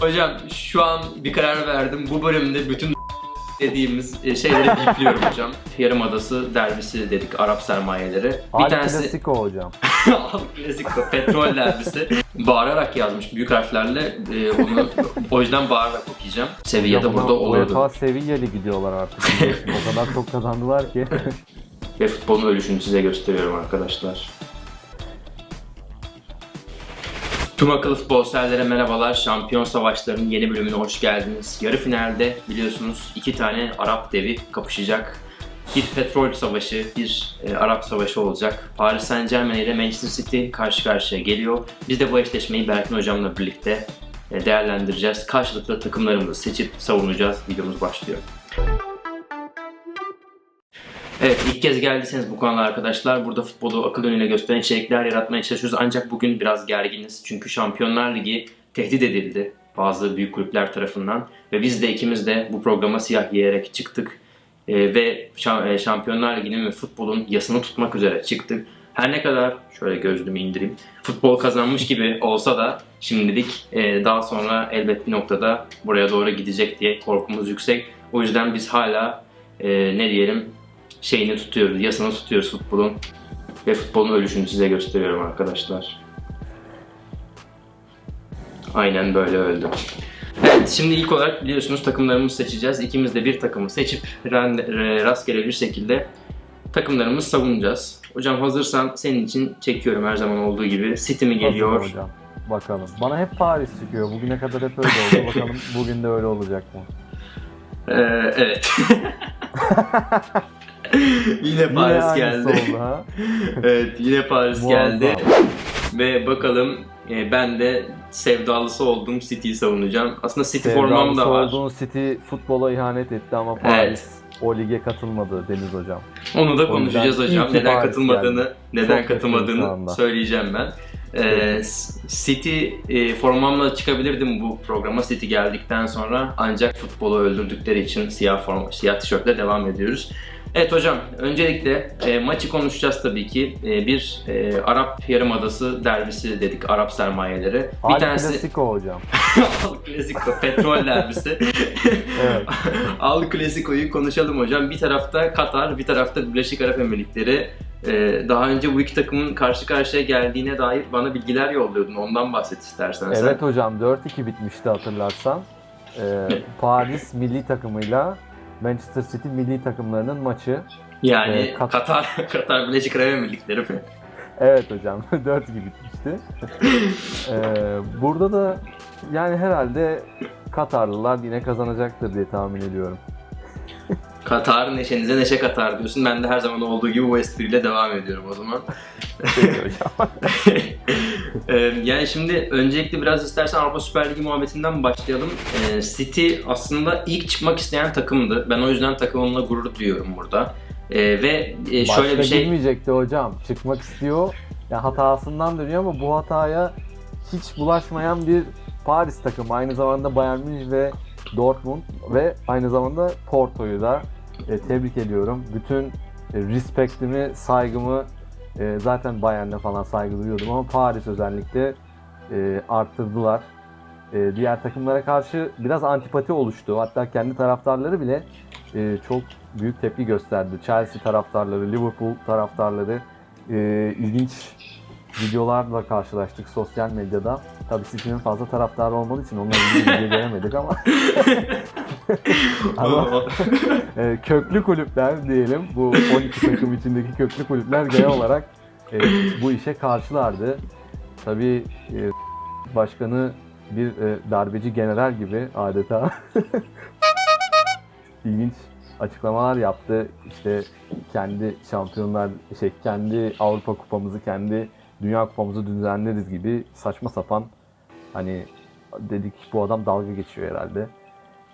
Hocam şu an bir karar verdim. Bu bölümde bütün dediğimiz e, şeyleri bipliyorum hocam. Yarımadası derbisi dedik Arap sermayeleri. Bir Al tanesi Clasico hocam. Al Klasiko petrol derbisi. Bağırarak yazmış büyük harflerle. E, onu o yüzden bağırarak okuyacağım. Sevilla'da burada olurdu. UEFA Sevilla'li gidiyorlar artık. biliyorsun. o kadar çok kazandılar ki. Ve futbolun ölüşünü size gösteriyorum arkadaşlar. Tüm akıllı futbol severlere merhabalar. Şampiyon Savaşları'nın yeni bölümüne hoş geldiniz. Yarı finalde biliyorsunuz iki tane Arap devi kapışacak. Bir petrol savaşı, bir e, Arap savaşı olacak. Paris Saint Germain ile Manchester City karşı karşıya geliyor. Biz de bu eşleşmeyi Berkin Hocam'la birlikte e, değerlendireceğiz. Karşılıklı takımlarımızı seçip savunacağız. Videomuz başlıyor. Evet ilk kez geldiyseniz bu kanala arkadaşlar burada futbolu akıl önüne gösteren içerikler yaratmaya çalışıyoruz ancak bugün biraz gerginiz çünkü Şampiyonlar Ligi tehdit edildi bazı büyük kulüpler tarafından ve biz de ikimiz de bu programa siyah giyerek çıktık Ee, ve e, Şampiyonlar Ligi'nin ve futbolun yasını tutmak üzere çıktık. Her ne kadar şöyle gözlüğümü indireyim futbol kazanmış gibi olsa da şimdilik e, daha sonra elbet bir noktada buraya doğru gidecek diye korkumuz yüksek. O yüzden biz hala e, ne diyelim şeyini tutuyoruz, yasını tutuyoruz futbolun. Ve futbolun ölüşünü size gösteriyorum arkadaşlar. Aynen böyle öldü. Evet, şimdi ilk olarak biliyorsunuz takımlarımızı seçeceğiz. İkimiz de bir takımı seçip rastgele bir şekilde takımlarımızı savunacağız. Hocam hazırsan senin için çekiyorum her zaman olduğu gibi. City mi geliyor? Hazırım hocam. Bakalım. Bana hep Paris çıkıyor. Bugüne kadar hep öyle oldu. Bakalım bugün de öyle olacak mı? Ee, evet. yine Yine Paris aynısı geldi. oldu ha. evet yine Paris Muazzam. geldi. Ve bakalım e, ben de sevdalısı olduğum City'yi savunacağım. Aslında City formam da Sevdalısı var. olduğun City futbola ihanet etti ama Paris o lige katılmadı Deniz hocam. Onu da O konuşacağız hocam. Neden Paris katılmadığını, geldi. neden Çok katılmadığını söyleyeceğim ben. Ee, City e, formamla çıkabilirdim bu programa City geldikten sonra ancak futbolu öldürdükleri için siyah forma, siyah tişörtle devam ediyoruz. Evet hocam, öncelikle e, maçı konuşacağız tabii ki. E, bir e, Arap Yarımadası derbisi dedik, Arap sermayeleri. Bir Al tanesi Clasico hocam. Al Clasico, petrol derbisi. Evet. Al Clasico'yu konuşalım hocam. Bir tarafta Katar, bir tarafta Birleşik Arap Emirlikleri. Ee, daha önce bu iki takımın karşı karşıya geldiğine dair bana bilgiler yolluyordun. Ondan bahset istersen sen. Evet hocam 4-2 bitmişti hatırlarsan. Ee, Paris milli takımıyla Manchester City milli takımlarının maçı. Yani Ee, Kat- Katar, Katar Birleşik Arap Emirlikleri mi? Evet hocam 4-2 bitmişti. Ee, burada da yani herhalde Katarlılar yine kazanacaktır diye tahmin ediyorum. Katar neşenize neşe katar diyorsun. Ben de her zaman olduğu gibi bu espriyle devam ediyorum o zaman. Yani şimdi öncelikle biraz istersen Avrupa Süper Ligi muhabbetinden başlayalım. City aslında ilk çıkmak isteyen takımdı. Ben o yüzden takımımla gurur duyuyorum burada. Ve şöyle Başta bir şey... girmeyecekti hocam. Çıkmak istiyor. Ya hatasından dönüyor ama bu hataya hiç bulaşmayan bir Paris takımı. Aynı zamanda Bayern Münih ve Dortmund ve aynı zamanda Porto'yu da e, tebrik ediyorum. Bütün e, respektimi, saygımı e, zaten Bayern'e falan saygı duyuyordum ama Paris özellikle e, arttırdılar. E, diğer takımlara karşı biraz antipati oluştu. Hatta kendi taraftarları bile e, çok büyük tepki gösterdi. Chelsea taraftarları, Liverpool taraftarları e, ilginç videolarla karşılaştık sosyal medyada. Tabii City'nin fazla taraftarı olmadığı için onunla ilgili video göremedik ama Ama- e, köklü kulüpler diyelim bu 12 takım içindeki köklü kulüpler genel olarak e, bu işe karşılardı. Tabii e, başkanı bir e, darbeci general gibi adeta ilginç açıklamalar yaptı. İşte kendi şampiyonlar, şey kendi Avrupa kupamızı, kendi Dünya kupamızı düzenleriz gibi saçma sapan hani dedik bu adam dalga geçiyor herhalde.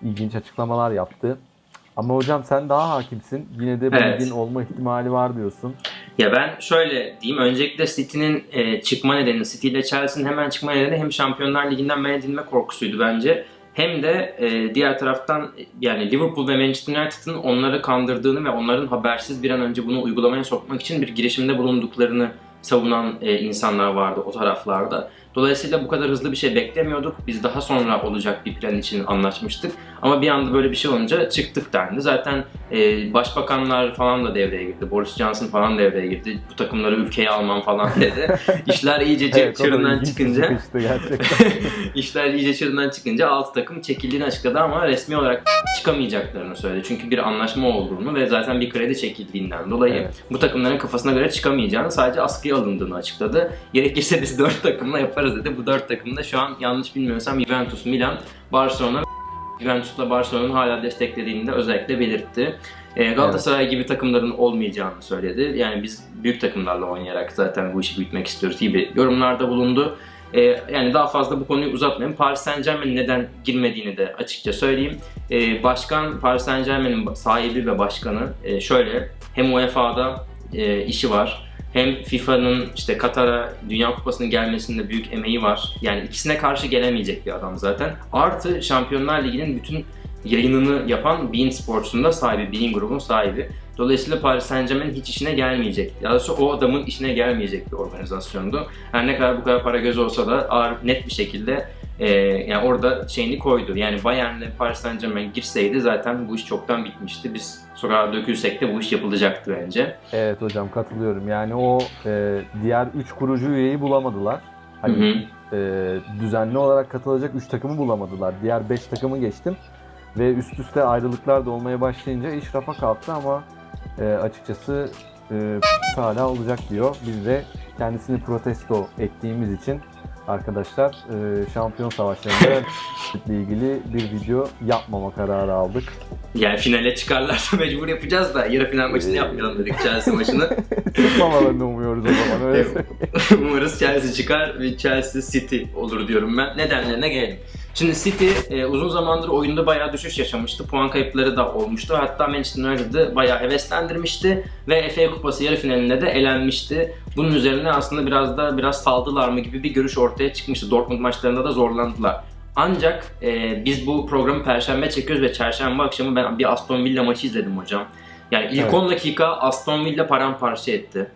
İlginç açıklamalar yaptı. Ama hocam sen daha hakimsin. Yine de bu Evet. ligin olma ihtimali var diyorsun. Ya ben şöyle diyeyim. Öncelikle City'nin e, çıkma nedeni, City ile Chelsea'nin hemen çıkma nedeni hem Şampiyonlar Ligi'nden men edilme korkusuydu bence. Hem de e, diğer taraftan yani Liverpool ve Manchester United'ın onları kandırdığını ve onların habersiz bir an önce bunu uygulamaya sokmak için bir girişimde bulunduklarını savunan e, insanlar vardı o taraflarda. Dolayısıyla bu kadar hızlı bir şey beklemiyorduk. Biz daha sonra olacak bir plan için anlaşmıştık. Ama bir anda böyle bir şey olunca çıktık dendi. Zaten e, başbakanlar falan da devreye girdi. Boris Johnson falan devreye girdi. Bu takımları ülkeye almam falan dedi. İşler iyice Evet, çığırından çıkınca. İşler iyice çığırından çıkınca 6 takım çekildiğini açıkladı ama resmi olarak çıkamayacaklarını söyledi. Çünkü bir anlaşma olduğunu ve zaten bir kredi çekildiğinden dolayı Evet. bu takımların kafasına göre çıkamayacağını sadece askıya alındığını açıkladı. Gerekirse biz 4 takımla yaparız dedi. Bu 4 takımda şu an yanlış bilmiyorsam Juventus, Milan, Barcelona Juventus'la Barcelona'nın hala desteklediğini de özellikle belirtti. Ee, Galatasaray gibi takımların olmayacağını söyledi. Yani biz büyük takımlarla oynayarak zaten bu işi büyütmek istiyoruz gibi yorumlarda bulundu. Ee, yani daha fazla bu konuyu uzatmayayım. Paris Saint Germain'in neden girmediğini de açıkça söyleyeyim. Ee, başkan, Paris Saint Germain'in sahibi ve başkanı e, şöyle hem UEFA'da e, işi var hem FIFA'nın işte Katar'a Dünya Kupası'nın gelmesinde büyük emeği var. Yani ikisine karşı gelemeyecek bir adam zaten. Artı Şampiyonlar Ligi'nin bütün yayınını yapan Bein Sports'un da sahibi, Bein grubun sahibi. Dolayısıyla Paris Saint Germain hiç işine gelmeyecek. Ya da o adamın işine gelmeyecek bir organizasyondu. Her ne kadar bu kadar para göz olsa da ağır, net bir şekilde e, yani orada şeyini koydu. Yani Bayern'le Paris Saint Germain girseydi zaten bu iş çoktan bitmişti. Biz sokağa dökülsek de bu iş yapılacaktı bence. evet hocam katılıyorum. Yani o e, diğer 3 kurucu üyeyi bulamadılar. Hani Hı hı. e, düzenli olarak katılacak 3 takımı bulamadılar. Diğer 5 takımı geçtim. Ve üst üste ayrılıklar da olmaya başlayınca iş rafa kalktı ama e, açıkçası e, hala olacak diyor. Biz de kendisini protesto ettiğimiz için arkadaşlar e, şampiyon savaşlarında ile ilgili bir video yapmama kararı aldık. Yani finale çıkarlarsa mecbur yapacağız da yarı final maçını Ee, yapmayalım dedik Chelsea maçını. Çıkmamalarını umuyoruz o zaman öyle. Umarız Chelsea çıkar ve Chelsea City olur diyorum ben. Nedenlerine gelelim. Şimdi City e, uzun zamandır oyunda bayağı düşüş yaşamıştı. Puan kayıpları da olmuştu. Hatta Manchester United'ı bayağı heveslendirmişti ve FA Kupası yarı finalinde de elenmişti. Bunun üzerine aslında biraz da biraz saldılar mı gibi bir görüş ortaya çıkmıştı. Dortmund maçlarında da zorlandılar. Ancak e, biz bu programı perşembe çekiyoruz ve çarşamba akşamı ben bir Aston Villa maçı izledim hocam. Yani ilk Evet. 10 dakika Aston Villa paramparça etti.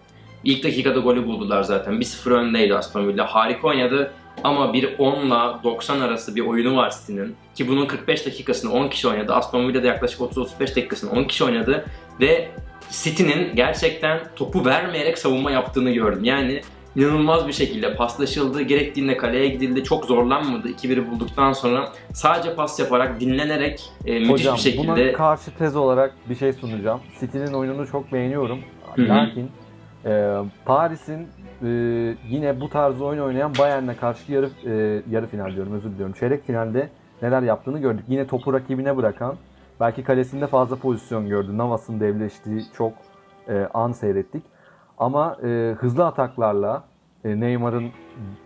İlk dakikada golü buldular zaten. 1-0 öndeydi Aston Villa. Harika oynadı ama bir 10 ile 90 arası bir oyunu var City'nin. Ki bunun 45 dakikasını 10 kişi oynadı. Aston Villa'da yaklaşık 30-35 dakikasını 10 kişi oynadı. Ve City'nin gerçekten topu vermeyerek savunma yaptığını gördüm. Yani inanılmaz bir şekilde paslaşıldı. Gerektiğinde kaleye gidildi. Çok zorlanmadı. 2-1'i bulduktan sonra sadece pas yaparak, dinlenerek e, müthiş Hocam bir şekilde... buna karşı tez olarak bir şey sunacağım. City'nin oyununu çok beğeniyorum. Hı hı. Lakin e, Paris'in e, yine bu tarz oyun oynayan Bayern'e karşı yarı e, yarı final diyorum özür diliyorum. Çeyrek finalde neler yaptığını gördük. Yine topu rakibine bırakan, belki kalesinde fazla pozisyon gördü. Navas'ın devleştiği çok e, an seyrettik. Ama e, hızlı ataklarla e, Neymar'ın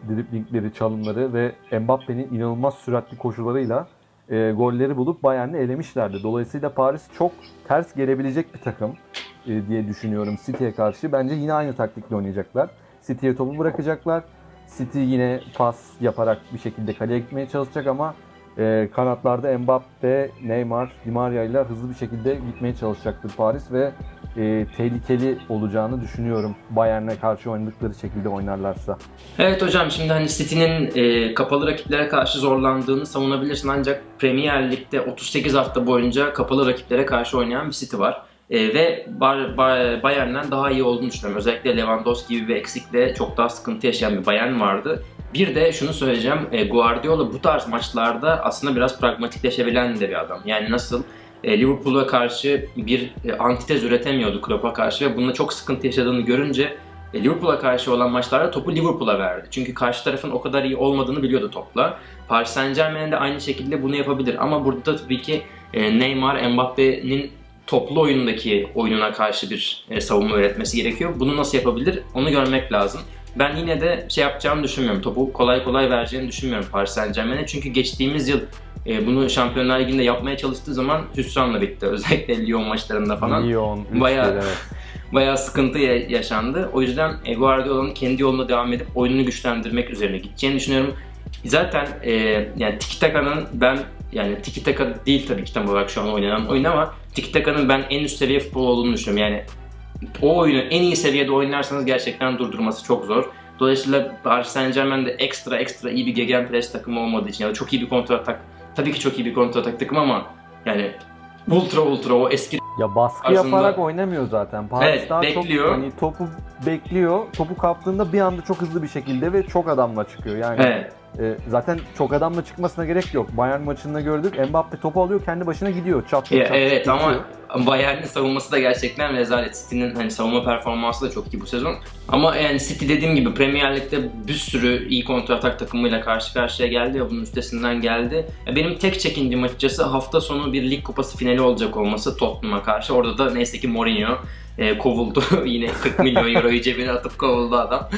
driblingleri, çalımları ve Mbappe'nin inanılmaz süratli koşularıyla e, golleri bulup Bayern'i elemişlerdi. Dolayısıyla Paris çok ters gelebilecek bir takım e, diye düşünüyorum City'ye karşı. Bence yine aynı taktikle oynayacaklar. City'ye topu bırakacaklar. City yine pas yaparak bir şekilde kaleye gitmeye çalışacak ama e, kanatlarda Mbappe, Neymar, Di Maria ile hızlı bir şekilde gitmeye çalışacaktır Paris ve e, tehlikeli olacağını düşünüyorum. Bayern'e karşı oynadıkları şekilde oynarlarsa. Evet hocam şimdi hani City'nin e, kapalı rakiplere karşı zorlandığını savunabilirsin ancak Premier Lig'de 38 hafta boyunca kapalı rakiplere karşı oynayan bir City var. E, ve Bar- Bar- Bayern'den daha iyi olduğunu düşünüyorum. Özellikle Lewandowski gibi bir eksikle çok daha sıkıntı yaşayan bir Bayern vardı. Bir de şunu söyleyeceğim, e, Guardiola bu tarz maçlarda aslında biraz pragmatikleşebilen de bir adam. Yani nasıl e, Liverpool'a karşı bir e, antitez üretemiyordu Klopp'a karşı ve bununla çok sıkıntı yaşadığını görünce e, Liverpool'a karşı olan maçlarda topu Liverpool'a verdi. Çünkü karşı tarafın o kadar iyi olmadığını biliyordu topla. Paris Saint Germain de aynı şekilde bunu yapabilir. Ama burada da tabii ki e, Neymar, Mbappe'nin toplu oyundaki oyununa karşı bir e, savunma üretmesi gerekiyor. Bunu nasıl yapabilir onu görmek lazım. Ben yine de şey yapacağını düşünmüyorum. Topu kolay kolay vereceğini düşünmüyorum Paris Saint Germain'e. Çünkü geçtiğimiz yıl e, bunu Şampiyonlar Ligi'nde yapmaya çalıştığı zaman hüsranla bitti. Özellikle Lyon maçlarında falan Lyon, Bayağı- evet. bayağı sıkıntı ya- yaşandı. O yüzden e, Guardiola'nın kendi yoluna devam edip oyununu güçlendirmek üzerine gideceğini düşünüyorum. Zaten e, yani Tiki Taka'nın ben yani Tiki Taka değil tabii ki tam olarak şu an oynanan oyun ama Tiki Taka'nın ben en üst seviye futbol olduğunu düşünüyorum. Yani o oyunu en iyi seviyede oynarsanız gerçekten durdurması çok zor. Dolayısıyla Paris Saint Germain de ekstra ekstra iyi bir gegenpress takımı olmadığı için ya da çok iyi bir kontratak tabii ki çok iyi bir kontratak takım ama yani ultra ultra o eski Ya baskı Aslında- yaparak oynamıyor zaten. Paris Evet, daha bekliyor. çok hani topu bekliyor. Topu kaptığında bir anda çok hızlı bir şekilde ve çok adamla çıkıyor. Yani evet, e, zaten çok adamla çıkmasına gerek yok. Bayern maçında gördük. Mbappe topu alıyor, kendi başına gidiyor. Çat çat Ya, çat evet geçiyor. ama Bayern'in savunması da gerçekten rezalet. City'nin hani savunma performansı da çok iyi bu sezon. Ama yani City dediğim gibi Premier Lig'de bir sürü iyi kontratak takımıyla karşı karşıya geldi ve bunun üstesinden geldi. Ya Benim tek çekindiğim açıkçası hafta sonu bir lig kupası finali olacak olması Tottenham'a karşı. Orada da neyse ki Mourinho e, kovuldu. Yine 40 milyon euroyu cebine atıp kovuldu adam.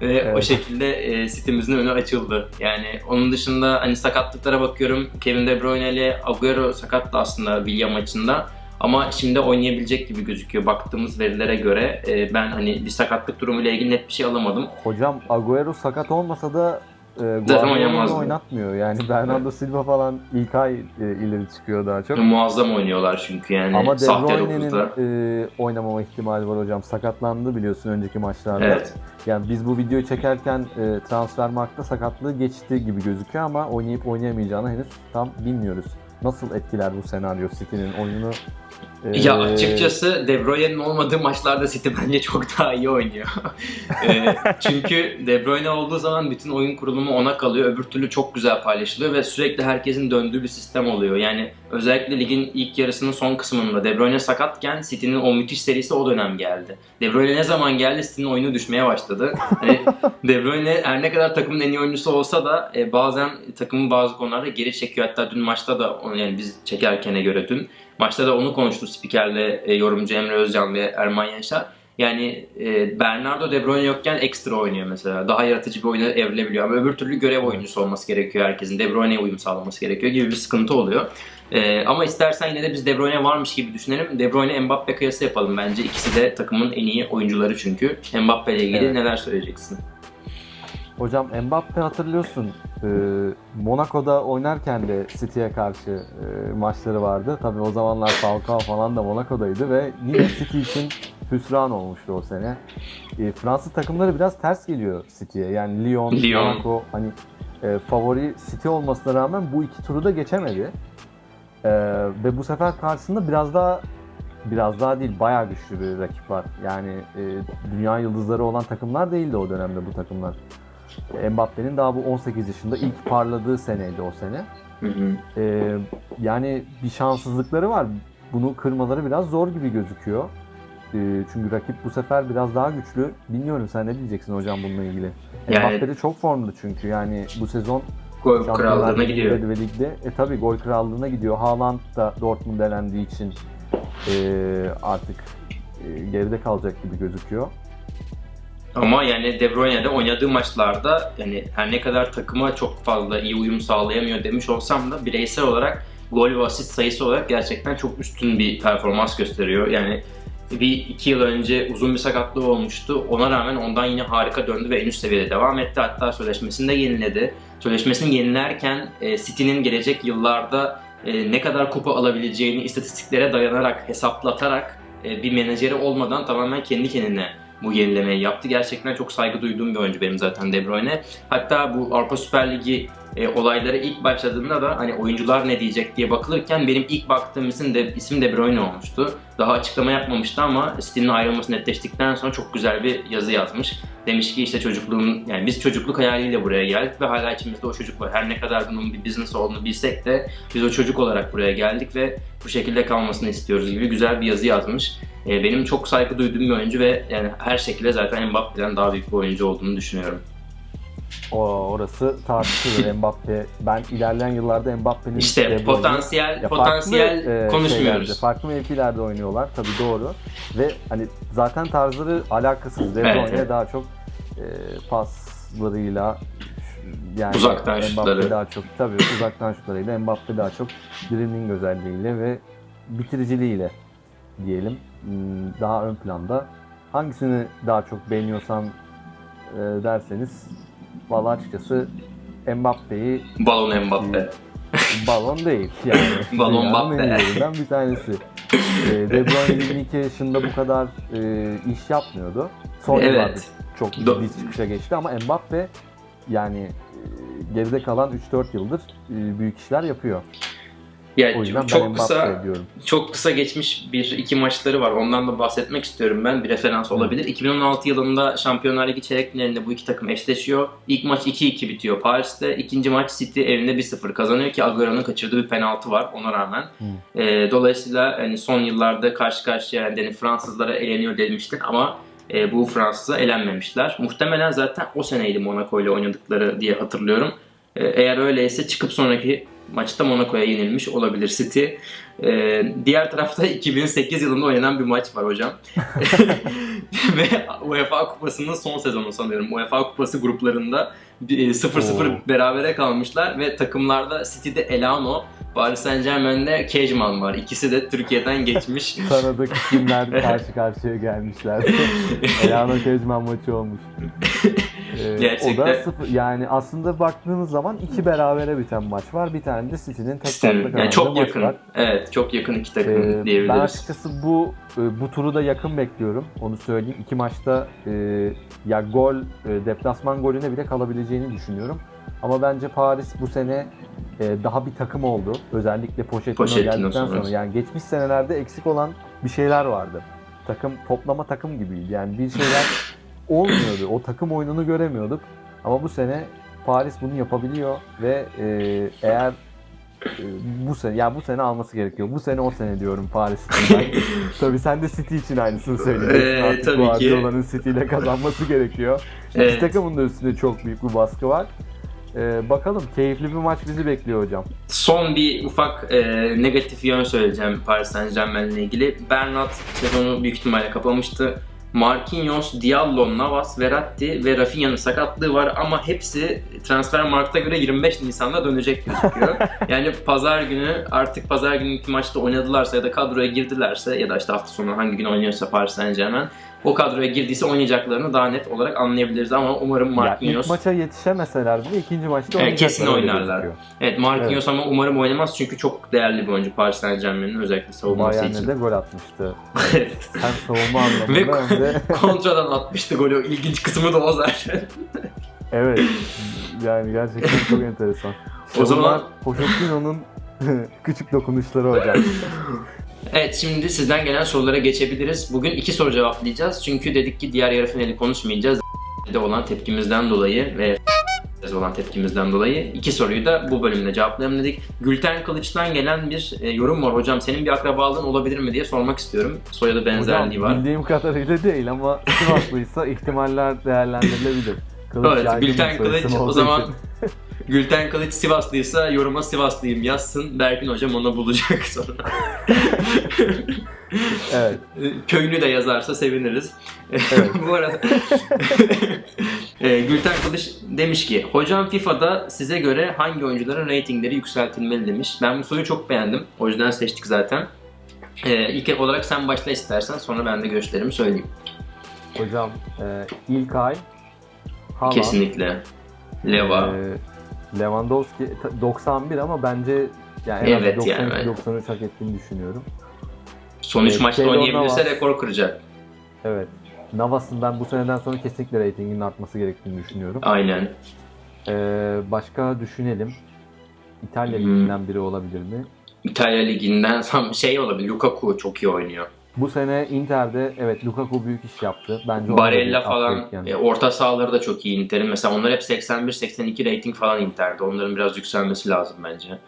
Ve o Evet. şekilde e, sitemizin önü açıldı. Yani onun dışında hani sakatlıklara bakıyorum. Kevin De Bruyne ile Agüero sakattı aslında Villa maçında. Ama şimdi oynayabilecek gibi gözüküyor. Baktığımız verilere göre e, ben hani bir sakatlık durumuyla ilgili net bir şey alamadım. Hocam Agüero sakat olmasa da e, Zaten Guardiola'yı oynatmıyor. Yani Bernardo Silva falan ilk ay e, ileri çıkıyor daha çok. Muazzam oynuyorlar çünkü yani Ama De Bruyne'nin 9'da. e, oynamama ihtimali var hocam. Sakatlandı biliyorsun önceki maçlarda. Evet. Yani biz bu videoyu çekerken e, Transfermarkt'ta sakatlığı geçti gibi gözüküyor ama oynayıp oynayamayacağını henüz tam bilmiyoruz. Nasıl etkiler bu senaryo City'nin oyunu? Ya açıkçası De Bruyne'nin olmadığı maçlarda City bence çok daha iyi oynuyor. E, çünkü De Bruyne olduğu zaman bütün oyun kurulumu ona kalıyor. Öbür türlü çok güzel paylaşılıyor ve sürekli herkesin döndüğü bir sistem oluyor. Yani özellikle ligin ilk yarısının son kısmında De Bruyne sakatken City'nin o müthiş serisi o dönem geldi. De Bruyne ne zaman geldi City'nin oyunu düşmeye başladı. Hani De Bruyne her ne kadar takımın en iyi oyuncusu olsa da e, bazen takımın bazı konularda geri çekiyor. Hatta dün maçta da yani biz çekerkene göre dün maçta da onu konuştu spikerle e, yorumcu Emre Özcan ve Erman Yaşar. Yani e, Bernardo De Bruyne yokken ekstra oynuyor mesela. Daha yaratıcı bir oyuna evrilebiliyor. Ama öbür türlü görev oyuncusu olması gerekiyor herkesin. De Bruyne'ye uyum sağlaması gerekiyor gibi bir sıkıntı oluyor. E, ama istersen yine de biz De Bruyne varmış gibi düşünelim. De Bruyne Mbappe kıyası yapalım bence. İkisi de takımın en iyi oyuncuları çünkü. Mbappe ile ilgili Evet. neler söyleyeceksin? Hocam Mbappe hatırlıyorsun e, Monaco'da oynarken de City'ye karşı e, maçları vardı. Tabii o zamanlar Falcao falan da Monaco'daydı ve yine City için hüsran olmuştu o sene. E, Fransız takımları biraz ters geliyor City'ye. Yani Lyon, Lyon. Monaco hani e, favori City olmasına rağmen bu iki turu da geçemedi. E, ve bu sefer karşısında biraz daha biraz daha değil bayağı güçlü bir rakip var. Yani e, dünya yıldızları olan takımlar değildi o dönemde bu takımlar. Mbappe'nin daha bu 18 yaşında ilk parladığı seneydi o sene. Hı hı. Ee, yani bir şanssızlıkları var. Bunu kırmaları biraz zor gibi gözüküyor. Ee, çünkü rakip bu sefer biraz daha güçlü. Bilmiyorum sen ne diyeceksin hocam bununla ilgili. Yani- Mbappe de çok formlu çünkü yani bu sezon Gol krallığına gidiyor. Ve ligde e tabi gol krallığına gidiyor. Haaland da Dortmund elendiği için e, artık e, geride kalacak gibi gözüküyor. Ama yani De Bruyne'de oynadığı maçlarda yani her ne kadar takıma çok fazla iyi uyum sağlayamıyor demiş olsam da bireysel olarak gol ve asist sayısı olarak gerçekten çok üstün bir performans gösteriyor. Yani bir iki yıl önce uzun bir sakatlığı olmuştu. Ona rağmen ondan yine harika döndü ve en üst seviyede devam etti. Hatta sözleşmesini de yeniledi. Sözleşmesini yenilerken e, City'nin gelecek yıllarda e, ne kadar kupa alabileceğini istatistiklere dayanarak, hesaplatarak e, bir menajeri olmadan tamamen kendi kendine bu yenilemeyi yaptı. Gerçekten çok saygı duyduğum bir oyuncu benim zaten De Bruyne. Hatta bu Avrupa Süper Ligi e, olayları ilk başladığında da hani oyuncular ne diyecek diye bakılırken benim ilk baktığım isim de, isim De Bruyne olmuştu. Daha açıklama yapmamıştı ama City'nin ayrılması netleştikten sonra çok güzel bir yazı yazmış. Demiş ki işte çocukluğun yani biz çocukluk hayaliyle buraya geldik ve hala içimizde o çocuk var. Her ne kadar bunun bir business olduğunu bilsek de biz o çocuk olarak buraya geldik ve bu şekilde kalmasını istiyoruz gibi güzel bir yazı yazmış. E, benim çok saygı duyduğum bir oyuncu ve yani her şekilde zaten Mbappe'den daha büyük bir oyuncu olduğunu düşünüyorum. O orası tartışılır Mbappe. Ben ilerleyen yıllarda Mbappe'nin İşte potansiyel Ya potansiyel farklı, e, konuşmuyoruz. şeylerde, farklı mevkilerde oynuyorlar tabii doğru. Ve hani zaten tarzları alakasız. De Evet, evet. daha çok e, paslarıyla yani Uzaktan Mbappe şutları. daha çok tabii uzaktan şutlarıyla Mbappe daha çok dribbling özelliğiyle ve bitiriciliğiyle diyelim hmm, daha ön planda. Hangisini daha çok beğeniyorsan e, derseniz valla açıkçası Mbappe'yi Balon Mbappe. balon değil yani. Balon Mbappe. bir tanesi. Ee, De Bruyne 22 yaşında bu kadar e, iş yapmıyordu. Son Evet. yıllarda çok Do- ciddi çıkışa geçti ama Mbappe yani e, geride kalan 3-4 yıldır e, büyük işler yapıyor. Yani O yüzden ben çok Mbappe kısa diyorum. çok kısa geçmiş bir iki maçları var. Ondan da bahsetmek istiyorum ben. Bir referans olabilir. 2016 yılında Şampiyonlar Ligi çeyrek finalinde bu iki takım eşleşiyor. İlk maç 2-2 bitiyor Paris'te. İkinci maç City evinde 1-0 kazanıyor ki Agüero'nun kaçırdığı bir penaltı var ona rağmen. Hı. Ee, dolayısıyla hani son yıllarda karşı karşıya yani hani Fransızlara eleniyor demiştin ama e, bu Fransız'a elenmemişler. Muhtemelen zaten o seneydi Monaco ile oynadıkları diye hatırlıyorum. Ee, eğer öyleyse çıkıp sonraki maçta Monaco'ya yenilmiş olabilir City. Ee, diğer tarafta 2008 yılında oynanan bir maç var hocam. Ve UEFA Kupası'nın son sezonu sanıyorum. UEFA Kupası gruplarında bir- 0-0 Oo. berabere kalmışlar ve takımlarda City'de Elano, Paris Saint Germain'de Kejman var. İkisi de Türkiye'den geçmiş. Tanıdık isimler karşı karşıya gelmişler. Elano Kezman maçı olmuş. Ee, Gerçekten. O da sıfır. Yani aslında baktığınız zaman iki berabere biten maç var. Bir tane de City'nin tek farklı yani çok yakın. var. Evet, çok yakın iki takım Ee, ben diyebiliriz. açıkçası bu e, bu turu da yakın bekliyorum. Onu söyleyeyim. İki maçta e, ya gol, e, deplasman golüne bile kalabileceğini düşünüyorum. Ama bence Paris bu sene e, daha bir takım oldu. Özellikle Pochettino, Pochettino geldikten sonra. Yani geçmiş senelerde eksik olan bir şeyler vardı. Takım toplama takım gibiydi. Yani bir şeyler olmuyordu. O takım oyununu göremiyorduk. Ama bu sene Paris bunu yapabiliyor ve e, eğer bu sene ya bu sene alması gerekiyor. Bu sene o sene diyorum Paris'in. Ben- tabii sen de City için aynısını söylüyorsun. Ee, Artık tabii. Guardiola'nın City ile kazanması gerekiyor. İki Evet. takımın da üstünde çok büyük bir baskı var. Ee, bakalım keyifli bir maç bizi bekliyor hocam. Son bir ufak e, negatif yön söyleyeceğim Paris Saint Germain ile ilgili. Bernat sezonu büyük ihtimalle kapamıştı. Marquinhos, Diallo, Navas, Verratti ve Rafinha'nın sakatlığı var ama hepsi transfer markta göre 25 Nisan'da dönecek gözüküyor. yani pazar günü artık pazar gününkü maçta oynadılarsa ya da kadroya girdilerse ya da işte hafta sonu hangi gün oynuyorsa Paris Saint Germain o kadroya girdiyse oynayacaklarını daha net olarak anlayabiliriz ama umarım Ya ilk Marquinhos maça yetişemeseler bile ikinci maçta Evet, kesin oynarlar. Evet Marquinhos ama umarım oynamaz çünkü çok değerli bir oyuncu Paris Saint Germain'in özellikle savunması Bayern'e için. de gol atmıştı. Evet. Hem savunma anlamında hem de Kontradan atmıştı golü. İlginç kısmı da o zaten. evet yani gerçekten çok enteresan. O zaman Pochettino'nun küçük dokunuşları hocam. Evet şimdi sizden gelen sorulara geçebiliriz. Bugün iki soru cevaplayacağız. Çünkü dedik ki diğer yarı finali konuşmayacağız. de olan tepkimizden dolayı ve olan tepkimizden dolayı iki soruyu da bu bölümde cevaplayalım dedik. Gülten Kılıç'tan gelen bir e, yorum var. Hocam senin bir akrabalığın olabilir mi diye sormak istiyorum. Soyadı benzerliği Hocam, var. bildiğim kadarıyla değil ama Sivaslıysa ihtimaller değerlendirilebilir. Kılıç Evet, Gülten Kılıç o zaman. Gülten Kılıç Sivaslıysa yoruma Sivaslıyım yazsın. Berkin hocam onu bulacak sonra. Evet. Köyünü de yazarsa seviniriz. Evet. Bu arada e, Gülten Kılıç demiş ki Hocam FIFA'da size göre hangi oyuncuların reytingleri yükseltilmeli demiş. Ben bu soruyu çok beğendim. O yüzden seçtik zaten. E, ilk olarak sen başla istersen sonra ben de görüşlerimi söyleyeyim. Hocam e, İlkay, Haaland, Kesinlikle. Leva. e, Lewandowski ta- 91 ama bence yani en Evet az yani 92-93 hak ettiğini düşünüyorum. Son 3 e, maçta oynayabilirse rekor kıracak. Evet. Navas'ın ben bu seneden sonra kesinlikle reytinginin artması gerektiğini düşünüyorum. Aynen. E, başka düşünelim. İtalya Hmm. liginden biri olabilir mi? İtalya Ligi'nden şey olabilir. Lukaku çok iyi oynuyor. Bu sene Inter'de evet Lukaku büyük iş yaptı. Bence Barella falan yani. e, orta sahaları da çok iyi Inter'in. Mesela onlar hep 81-82 rating falan Inter'de. Onların biraz yükselmesi lazım bence.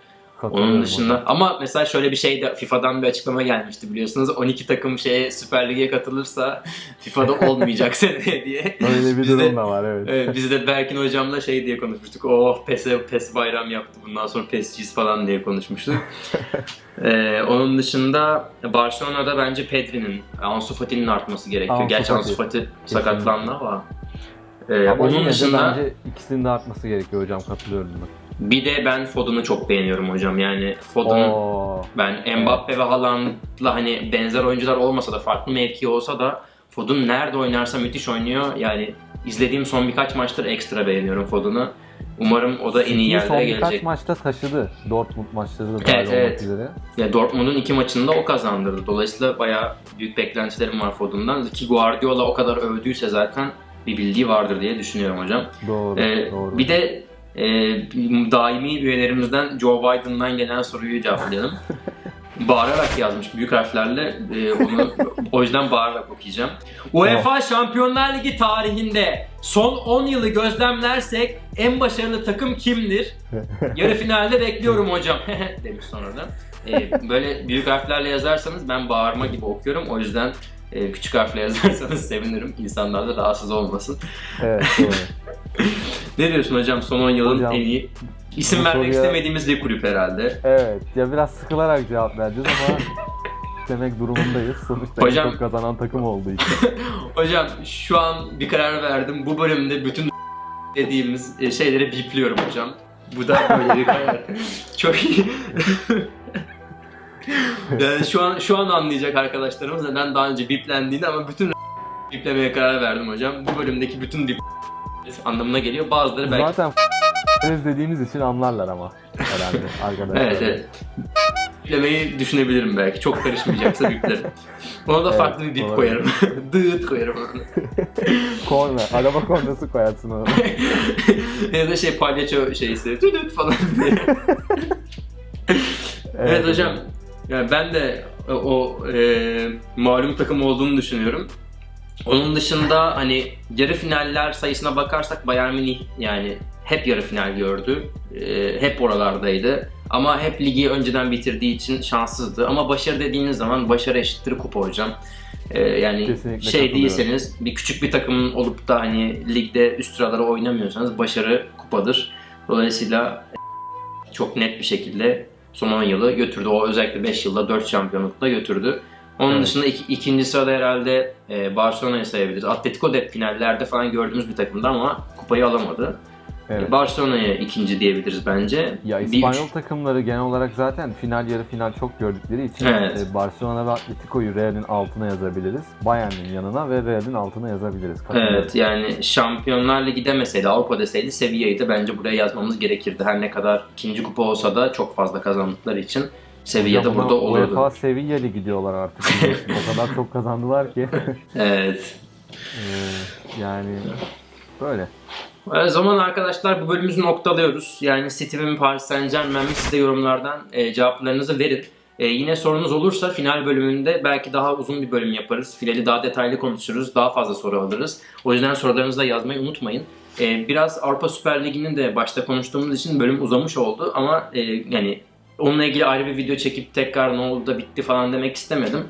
Onun dışında hocam. ama mesela şöyle bir şey de FIFA'dan bir açıklama gelmişti biliyorsunuz. 12 takım şeye Süper Lig'e katılırsa FIFA'da olmayacak seneye diye. Öyle bir Biz de- durum da var evet. Evet, biz de Berkin hocamla şey diye konuşmuştuk. Oh PES'e PES bayram yaptı. Bundan sonra PES'ciyiz falan diye konuşmuştuk. Ee, onun dışında Barcelona'da bence Pedri'nin, Ansu Fati'nin artması gerekiyor. Ansu Gerçi Ansu Fati. Fati sakatlandı ama. Ee, Ama onun dışında bence ikisinin de artması gerekiyor hocam katılıyorum ben. Bir de ben Foden'ı çok beğeniyorum hocam. Yani Foden Oo. ben Mbappe ve Haaland'la hani benzer oyuncular olmasa da farklı mevki olsa da Foden nerede oynarsa müthiş oynuyor. Yani izlediğim son birkaç maçtır ekstra beğeniyorum Foden'ı. Umarım o da en iyi yerlere son birkaç gelecek. maçta taşıdı. Dortmund maçları da Evet, evet. üzere. Ya Dortmund'un iki maçında o kazandırdı. Dolayısıyla bayağı büyük beklentilerim var Foden'dan. Ki Guardiola o kadar övdüyse zaten bir bildiği vardır diye düşünüyorum hocam. Doğru, Ee, doğru. bir de e, daimi üyelerimizden Joe Biden'dan gelen soruyu cevaplayalım. bağırarak yazmış büyük harflerle e, onu o yüzden bağırarak okuyacağım. UEFA Şampiyonlar Ligi tarihinde son 10 yılı gözlemlersek en başarılı takım kimdir? Yarı finalde bekliyorum hocam demiş sonra da. E, böyle büyük harflerle yazarsanız ben bağırma gibi okuyorum o yüzden e, küçük harfle yazarsanız sevinirim. İnsanlar da rahatsız olmasın. Evet, doğru. Ne diyorsun hocam son 10 yılın Hocam, en iyi? İsim bu vermek soruya- istemediğimiz bir kulüp herhalde. evet, ya biraz sıkılarak cevap vereceğiz ama demek durumundayız. Sonuçta Hocam- en çok kazanan takım olduğu için. Hocam şu an bir karar verdim. Bu bölümde bütün dediğimiz e, şeyleri bipliyorum hocam. Bu da böyle bir karar. Çok iyi. yani şu an şu an anlayacak arkadaşlarımız neden daha önce biplendiğini ama bütün biplemeye karar verdim hocam. Bu bölümdeki bütün bip anlamına geliyor. Bazıları belki Zaten f- dediğimiz için anlarlar ama herhalde arkadaşlar. Evet evet. Biplemeyi düşünebilirim belki. Çok karışmayacaksa biplerim. Ona da Evet, farklı bir olabilir. koyarım. Dııt koyarım ona. Korna, araba kornası koyarsın ona. ya da şey palyaço şeysi. Düdüt falan diye. evet, hocam. Yani ben de o, o, e, malum takım olduğunu düşünüyorum. Onun dışında hani yarı finaller sayısına bakarsak Bayern Münih yani hep yarı final gördü. E, hep oralardaydı. Ama hep ligi önceden bitirdiği için şanssızdı. Ama başarı dediğiniz zaman başarı eşittir kupa hocam. E, yani Kesinlikle şey değilseniz bir küçük bir takımın olup da hani ligde üst sıralara oynamıyorsanız başarı kupadır. Dolayısıyla çok net bir şekilde son 10 yılı götürdü. O özellikle 5 yılda 4 şampiyonlukla götürdü. Onun Evet. dışında iki- ikinci sırada herhalde e, Barcelona'yı sayabiliriz. Atletico de finallerde falan gördüğümüz bir takımdı ama kupayı alamadı. Evet. E, Barcelona'ya ikinci diyebiliriz bence. Ya Bir İspanyol üç- takımları genel olarak zaten final yarı final çok gördükleri için Evet. e, Barcelona ve Atletico'yu Real'in altına yazabiliriz. Bayern'in yanına ve Real'in altına yazabiliriz. Katılıyorum. Evet yani Şampiyonlar Ligi demeseydi Avrupa deseydi Sevilla'yı da bence buraya yazmamız gerekirdi. Her ne kadar ikinci kupa olsa da çok fazla kazandıkları için Hocam burada olurdu. UEFA Sevilla Ligi diyorlar artık. o kadar çok kazandılar ki. Evet. Ee, yani böyle. O zaman arkadaşlar bu bölümümüzü noktalıyoruz. Yani City mi Paris Saint Germain mi siz de yorumlardan e, cevaplarınızı verin. E, yine sorunuz olursa final bölümünde belki daha uzun bir bölüm yaparız. Finali daha detaylı konuşuruz. Daha fazla soru alırız. O yüzden sorularınızı da yazmayı unutmayın. E, biraz Avrupa Süper Ligi'nin de başta konuştuğumuz için bölüm uzamış oldu. Ama e, yani onunla ilgili ayrı bir video çekip tekrar ne oldu da bitti falan demek istemedim.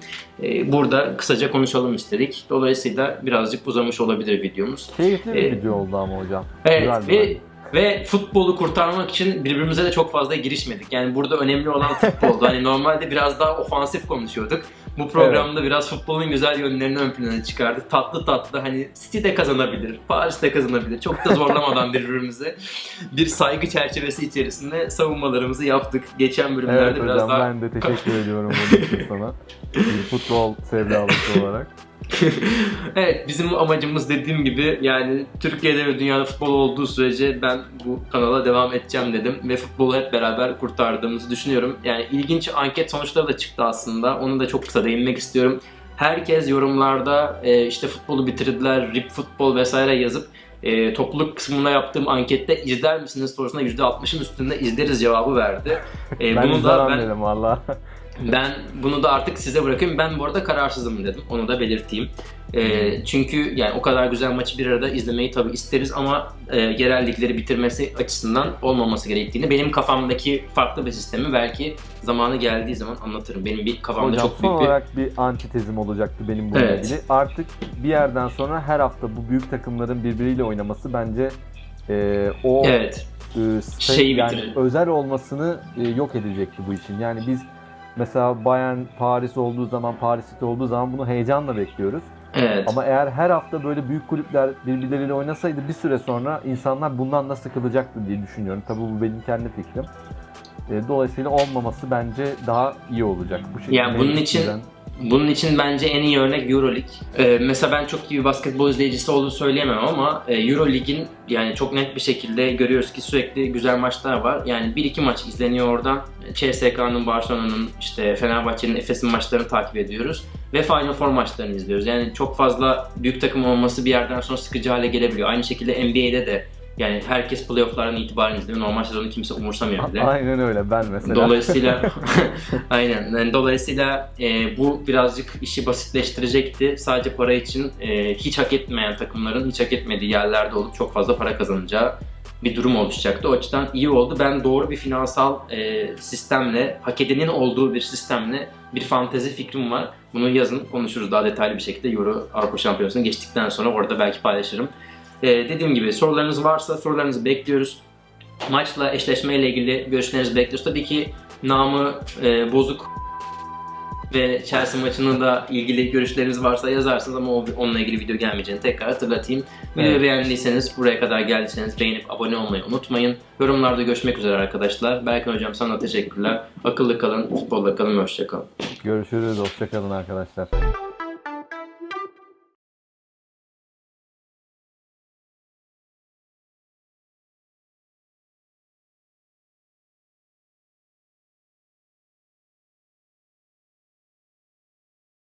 E, burada kısaca konuşalım istedik. Dolayısıyla birazcık uzamış olabilir videomuz. Keyifli bir Ee, video oldu ama hocam. Evet Güzeldi ve bence. ve futbolu kurtarmak için birbirimize de çok fazla girişmedik. Yani burada önemli olan futboldu. hani normalde biraz daha ofansif konuşuyorduk. Bu programda biraz futbolun güzel yönlerini ön plana çıkardık. Tatlı tatlı hani City de kazanabilir, Paris de kazanabilir. Çok da zorlamadan birbirimize bir saygı çerçevesi içerisinde savunmalarımızı yaptık. Geçen bölümlerde Evet biraz hocam daha ben de teşekkür ediyorum bunun için sana. Bir futbol sevdalısı olarak. evet bizim amacımız dediğim gibi yani Türkiye'de ve dünyada futbol olduğu sürece ben bu kanala devam edeceğim dedim ve futbolu hep beraber kurtardığımızı düşünüyorum. Yani ilginç anket sonuçları da çıktı aslında. Onu da çok kısa değinmek istiyorum. Herkes yorumlarda e, işte futbolu bitirdiler, rip futbol vesaire yazıp e, topluluk kısmına yaptığım ankette izler misiniz sorusuna %60'ın üstünde izleriz cevabı verdi. E, Ben bunu da ben valla. ben bunu da artık size bırakayım. Ben bu arada kararsızım dedim. Onu da belirteyim. Ee, çünkü yani o kadar güzel maçı bir arada izlemeyi tabii isteriz ama e, yerel ligleri bitirmesi açısından olmaması gerektiğini benim kafamdaki farklı bir sistemi belki zamanı geldiği zaman anlatırım. Benim bir kafamda Hocam çok son büyük bir olarak bir antitezim olacaktı benim bununla Evet. ilgili. Artık bir yerden sonra her hafta bu büyük takımların birbiriyle oynaması bence e, o evet e, Şeyi yani bitirir. özel olmasını e, yok edecekti bu işin. Yani biz mesela Bayern Paris olduğu zaman, Paris City olduğu zaman bunu heyecanla bekliyoruz. evet Ama eğer her hafta böyle büyük kulüpler birbirleriyle oynasaydı bir süre sonra insanlar bundan da sıkılacaktı diye düşünüyorum. Tabii bu benim kendi fikrim. E, dolayısıyla olmaması bence daha iyi olacak. Bu şekilde Yani bunun için- eskiden Bunun için bence en iyi örnek Euroleague. Ee, mesela ben çok iyi bir basketbol izleyicisi olduğunu söyleyemem ama e, Euroleague'in yani çok net bir şekilde görüyoruz ki sürekli güzel maçlar var. Yani 1-2 maç izleniyor oradan. CSK'nın, Barcelona'nın, işte Fenerbahçe'nin, Efes'in maçlarını takip ediyoruz. Ve Final Four maçlarını izliyoruz. Yani çok fazla büyük takım olması bir yerden sonra sıkıcı hale gelebiliyor. Aynı şekilde NBA'de de yani herkes playoff'lardan itibaren izliyor. Normal sezonu kimse umursamıyor bile. Aynen öyle ben mesela. Dolayısıyla aynen. Yani dolayısıyla e, bu birazcık işi basitleştirecekti. Sadece para için e, hiç hak etmeyen takımların hiç hak etmediği yerlerde olup çok fazla para kazanacağı bir durum oluşacaktı. O açıdan iyi oldu. Ben doğru bir finansal e, sistemle, hak edenin olduğu bir sistemle bir fantezi fikrim var. Bunu yazın konuşuruz daha detaylı bir şekilde Euro Avrupa Şampiyonası'na geçtikten sonra orada belki paylaşırım. E, dediğim gibi sorularınız varsa sorularınızı bekliyoruz maçla eşleşmeyle ilgili görüşlerinizi bekliyoruz. Tabii ki namı e, bozuk ve Chelsea maçının da ilgili görüşleriniz varsa yazarsınız ama o, onunla ilgili video gelmeyeceğini tekrar hatırlatayım. Videoyu Evet. beğendiyseniz, buraya kadar geldiyseniz beğenip abone olmayı unutmayın. Yorumlarda görüşmek üzere arkadaşlar. Berkan Hocam sana teşekkürler. Akıllı kalın, futbolla kalın hoşçakalın. Görüşürüz. Hoşçakalın arkadaşlar.